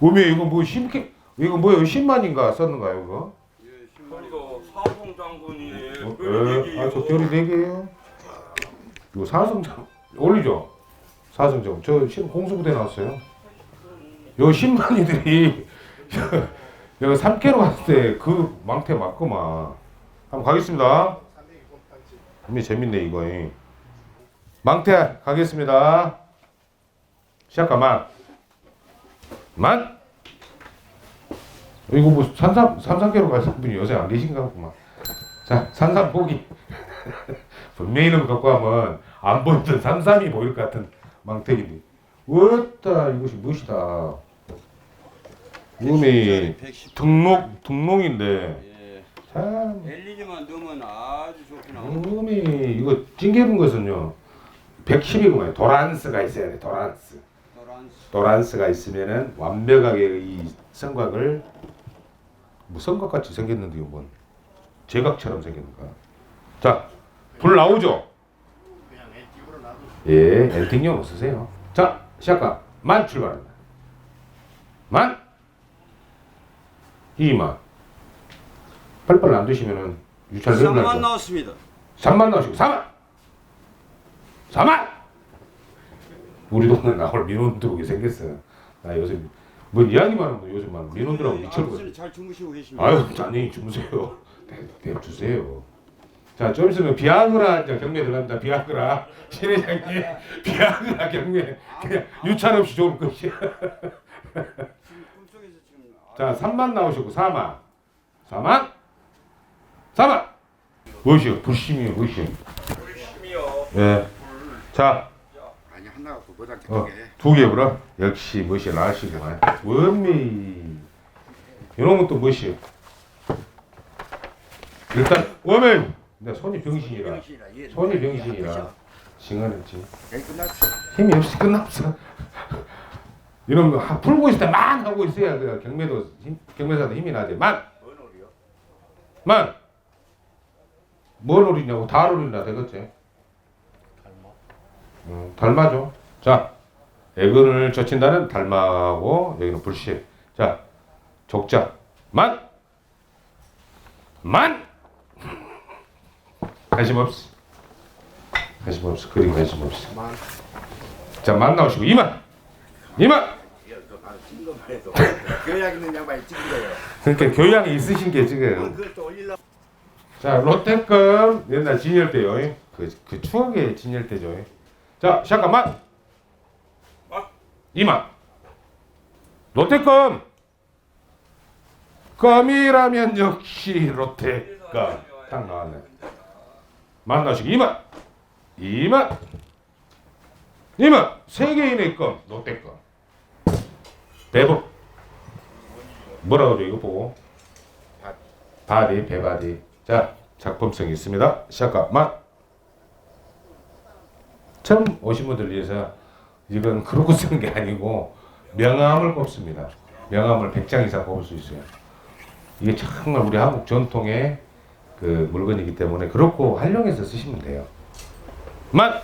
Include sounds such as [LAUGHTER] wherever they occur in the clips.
오메 이거 뭐 심게 이거 뭐예요? 10만인가 썼는가요 이거? 이거 사성 장군이 어, 그 예. 아저 별이 4개예요. 이거 사성 장 올리죠? 사성 장 저 시- 공수부대 나왔어요. 요 10만이들이 내가 3개로 갔을 때 그 망태 맞구만. 한번 가겠습니다. 재미 재밌네 이거. 망태 가겠습니다. 시작가만. 만. 이거 뭐 산삼 삼삼개로 가신 분이 요새 안 계신가 보구만. 자 산삼 보기. [LAUGHS] 분명히 이름 갖고 하면 안 보이던 산삼이 보일 것 같은 망태기니. 왔다 이것이 무엇이다. 이놈이 등록 등록인데 예. 참 LED만 넣으면 아주 좋구나. 이놈이 이거 찡개는 것은요 110이구만 도란스가 있어야 돼 도란스. 노란 도란스가 있으면은 완벽하게 이 성곽을 뭐 성곽 같이 생겼는데 뭔 제각처럼 생겼는가? 자, 불 나오죠? 예, 엔팅용 쓰세요. 자, 시작가 만 출발합니다. 만 이만 빨리빨리 안 드시면은 유찰 날 3만 거. 나왔습니다. 3만 나오시고 4만 4만 우리 동네 [LAUGHS] 나올 민원 들어오게 생겼어요. 나 요새 뭐 이야기만 하면 요즘 막 민원들하고 미쳐버려. 아무튼 잘 주무시고 계십니다. 아유 안녕히 주무세요. 대, 대 주세요. 자 좀 있으면 비아그라 이제 경매 들어갑니다. 비아그라. [LAUGHS] 신 회장님 비아그라 경매 그냥 유찰 없이 좋을 것이야. 자 3만 나오시고 4만 4만 4만 무엇이요 불심이요 무엇이요 열심히요. 예. 자, 아니 하나 갖고 뭐다 어, 게. 두개 그럼 역시 무엇이 나시구만. 원미. 이놈은 또 무엇이? 일단 워맨 내 손이 병신이라. 병신이라. 얘 손이 병신이라. 여기 끝났어 힘이 없이 끝났어. 이런 거 하- 풀고 있을 때만 하고 있어야 그 경매도 힘, 경매사도 힘이 나지. 만, 뭔 소리야 만. 뭘 노리냐고. 다 노린다 되겠지. 음, 달마죠. 자, 애근을 젖힌다는 달마고 여기는 불씨. 자, 족자 만, 만. 관심 없어. 관심 없어. 그림 관심 없어. 만 자, 만 나오시고 이만, 이만. 교양 있는 양반이 찍은 거예요 그러니까 교양이 있으신 게 지금. 올리려 자, 롯데껌 옛날 진열 때요. 그, 그 추억의 진열 때죠. 자, 잠깐만. 이만. 롯데껌. 껌이라면 역시 롯데껌. 딱 나왔네. 만나시고 이만. 이만. 이만. 세계인의 껌. 롯데껌. 배부. 뭐라 그래 이거 보고. 바디 배바디 자 작품성이 있습니다 잠깐만 처음 오신 분들 위해서 이건 그러고 쓰는 게 아니고 명함을 뽑습니다. 명함을 100장 이상 뽑을 수 있어요. 이게 정말 우리 한국 전통의 그 물건이기 때문에 그렇고 활용해서 쓰시면 돼요. 만!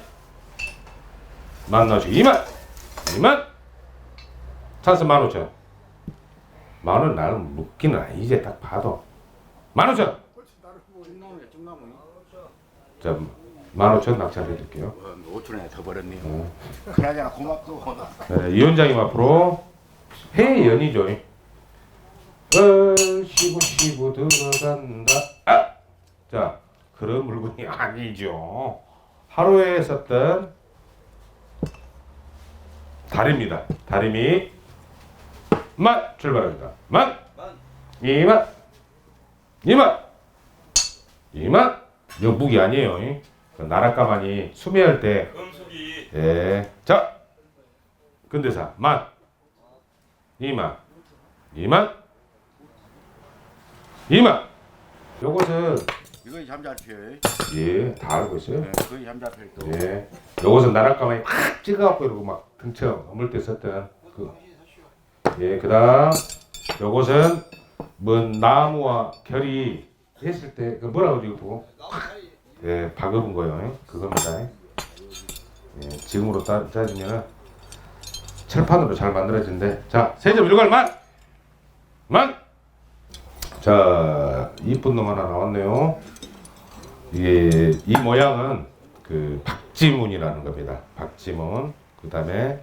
만 나오시고 2만! 2만! 찬스 15,000 만원 나는 묻기는 아니지. 딱 봐도. 만 오천! 쭉나무야 쭉나무 자 만오천 낙찰해 드릴게요. 어, 5천 원에 더 벌었네요. 어. 그나저나 고맙고 네, 위원장님 앞으로 해연이죠. 어 시부 시부 들어간다. 아! 자 그런 물건이 [LAUGHS] 아니죠. 하루에 썼던 다리입니다. 다리미 만 출발합니다. 만 이만 이만 이만 이거 무기 아니에요. 이. 그 나락가만이 수매할 때 금숙이 예. 자. 근대사 만. 이만. 이만. 이만. 요것은 이거 잠자표 예, 다 알고 있어요. 네, 잠자표 또 예. 요것은 나락가만이 확 찍어 갖고 이러고 막 등쳐 어물 때 썼던 그. 예, 그다음 요것은 뭐 나무와 결이 했을 때 그 뭐라 그러고 예, 박업은 거요. 그겁니다. 예, 지금으로 따, 따지면은 철판으로 잘 만들어진대. 자, 세점 일괄 만! 만! 자, 이쁜 놈 하나 나왔네요. 이게 이 모양은 그 박지문이라는 겁니다. 박지문. 그 다음에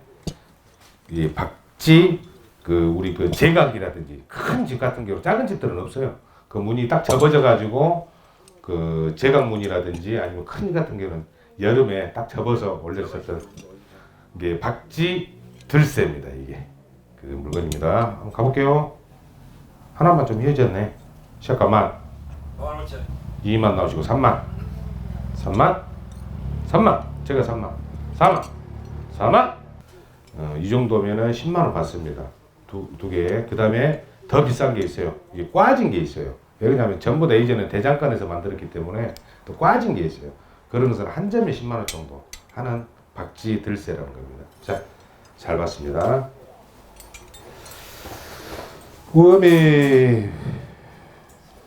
이 박지 그 우리 그 제각이라든지 큰 집 같은 경우 작은 집들은 없어요. 그 문이 딱 접어져 가지고 그 제각문이라든지 아니면 큰집 같은 경우는 여름에 딱 접어서 올렸었던 이게 박지 들쇠입니다. 이게 그 물건입니다. 한번 가볼게요. 하나만 좀 이어졌네. 잠깐만. 2만 나오시고 3만 3만 3만 제가 3만 4만 4만 어, 이 정도면은 10만 원 받습니다 두 두 개 그 다음에 더 비싼 게 있어요 이게 꽈진 게 있어요 왜냐하면 전부 다 이제는 대장간에서 만들었기 때문에 또 꽈진 게 있어요. 그런 것은 한 점에 10만 원 정도 하는 박지 들쇠라는 겁니다. 자 잘 봤습니다. 그다음에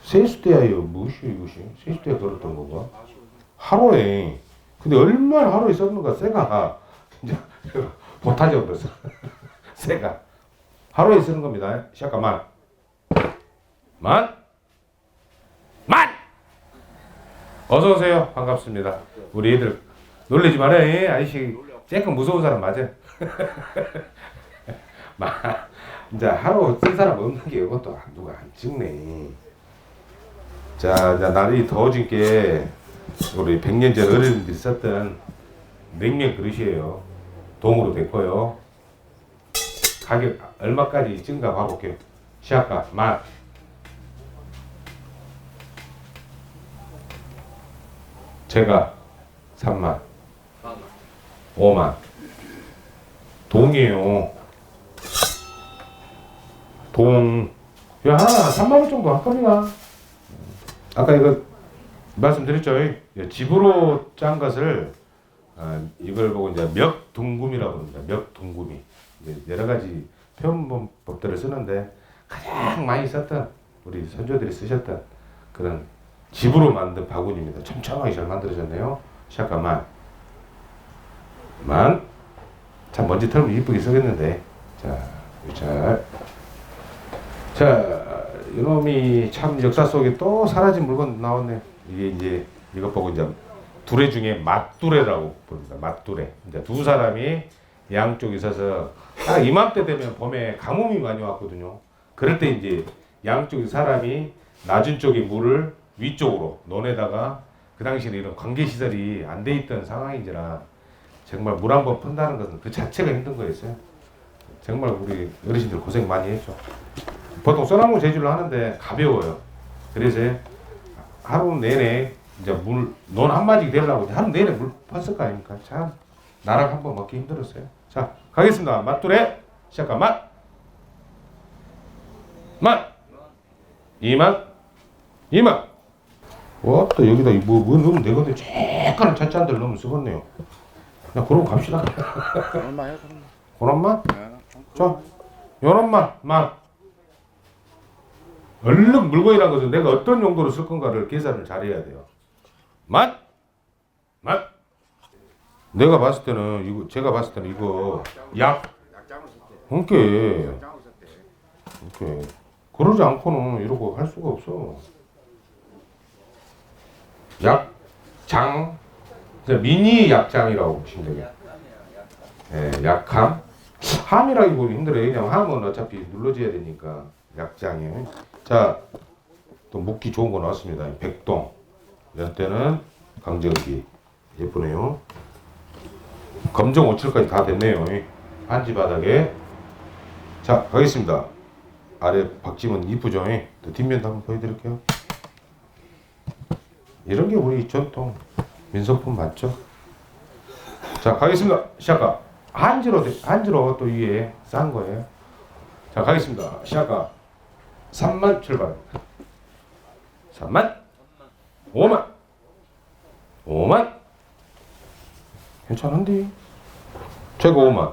세수대야요. 무엇이 이것이? 세수대야 들었던 건가? 하루에. 근데 얼마나 하루에 썼는가? 쇠가. 이제 못하죠 그래서 쇠가. 하루에 쓰는 겁니다. 잠깐만 만? 만! 어서 오세요 반갑습니다 우리 애들 놀래지 말아요 아저씨 조금 무서운 사람 맞아 [LAUGHS] 마 이제 하루 쓸 사람 없는 게 이것도 누가 안 찍네 자, 이제 날이 더워진 게 우리 100년 전 어른들이 썼던 냉면 그릇이에요. 동으로 됐고요. 가격 얼마까지 증가 봐볼게요. 시작가 만. 제가 3만. 5만. 동이에요. 동. 야, 하나 3만 원 정도 할 겁니다. 아까 이거 말씀드렸죠. 예, 집으로 짠 것을 아, 이걸 보고 이제 멱둥금이라고 합니다. 멱둥금이 여러 가지 표현법들을 쓰는데 가장 많이 썼던 우리 선조들이 쓰셨던 그런 집으로 만든 바구니입니다. 촘촘하게 잘 만들어졌네요. 잠깐만 만. 참 먼지 털면 이쁘게 쓰겠는데 자, 잘. 자, 이놈이 참 역사 속에 또 사라진 물건 나왔네. 이게 이제 이것 보고 이제 두레 중에 맞두레라고 부릅니다. 맞두레. 이제 두 사람이 양쪽에 서서 딱 이맘때 되면 봄에 가뭄이 많이 왔거든요. 그럴 때 이제 양쪽에 사람이 낮은 쪽에 물을 위쪽으로 논에다가 그 당시에는 이런 관계 시설이 안 돼 있던 상황인지라 정말 물 한 번 푼다는 것은 그 자체가 힘든 거였어요. 정말 우리 어르신들 고생 많이 했죠. 보통 소나무 재질로 하는데 가벼워요. 그래서 하루 내내 이제 물, 논 한 마디 되려고 이제 하루 내내 물 팠을 거 아닙니까? 참, 나랑 한번 먹기 힘들었어요. 자, 가겠습니다. 맛두레, 시작한 맛. 맛. 이만. 이만. 와, 또 여기다 뭐, 뭐 넣으면 되거든요. 쬐까는 찻잔들 넣으면 쓰겠네요. 그냥 그러고 갑시다. 얼마야 그럼? 그런 맛? 자, 요런 맛, 맛. 얼른 물건이라는 것은 내가 어떤 용도로 쓸 건가를 계산을 잘해야 돼요. 맛, 맛. 내가 봤을 때는 이거 제가 봤을 때는 이거 약, 썼대. 이렇게 그러지 않고는 이러고 할 수가 없어. 약, 장, 이제 미니 약장이라고 보시면 되겠 예, 약함. 함이라기 보기 힘들어요. 왜냐면 함은 어차피 눌러줘야 되니까 약장이에요. 자, 또 묵기 좋은 거 나왔습니다. 백동. 이런 때는 강정기. 예쁘네요. 검정 5칠까지 다 됐네요. 한지 바닥에. 자, 가겠습니다. 아래 박지문 이쁘죠? 또 뒷면도 한번 보여드릴게요. 이런 게 우리 전통 민속품 맞죠? 자, 가겠습니다. 시작가. 한지로, 돼- 한지로 또 위에 싼 거예요. 자, 가겠습니다. 시작가. 3만 출발. 3만. 5만. 5만. 괜찮은데? 제가 5만.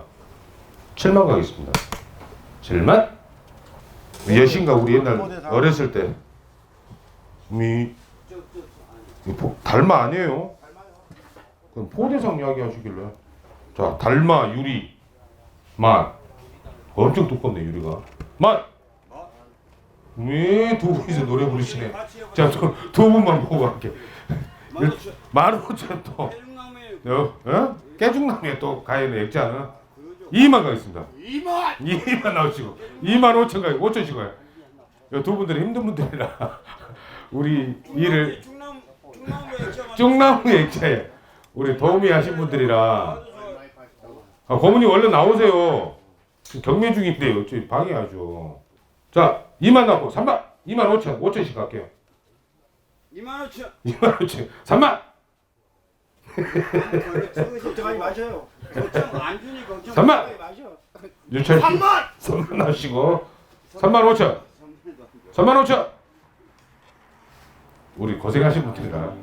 7만 가겠습니다. 7만. 여신가 우리 옛날 어렸을 때. 미. 달마 아니에요? 그럼 포대상 이야기 하시길래. 자, 달마 유리. 만. 엄청 두껍네 유리가. 만. 왜두 분이서 노래 부르시네. 자, 두, 두 분만 보고 갈게. [LAUGHS] 만 오천. 또. 어? 어? 깨죽남에 또 가야는 액자는 2만 가겠습니다. 2만 2만 나오시고 2만 5천 가고 5천씩 가요. 두 분들이 힘든 분들이라 [LAUGHS] 우리 일을 쭉나무 액자에 우리 도우미 하신 분들이라. 아, 고문이 얼른 나오세요. 경매 중인데요. 저 방해하죠. 자, 2만 나고 3만 2만 5천 5천씩 갈게요. 2만 5천. 2만 5천 3만 걱정하지 마셔요 걱정 안 주니 걱정. 3만 걱정하지 마셔 유철 3만 3만 나오시고 3만 5천 3만 5천 우리 고생하신 분들이다.